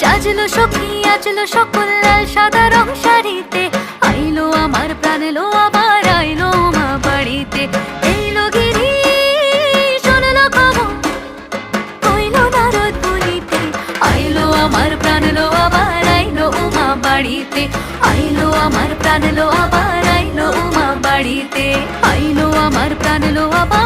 সাজলো সখী, আজলো সকল লাল সাদা রং শাড়িতে। আইলো আমার প্রাণ, এলো আবার, আইলো মা বাড়িতে। এইলো গিরি, শুনলো আইলো আমার প্রাণ, এলো আবার, আইলো উমা বাড়িতে। আইলো আমার প্রাণ প্রাণ আবার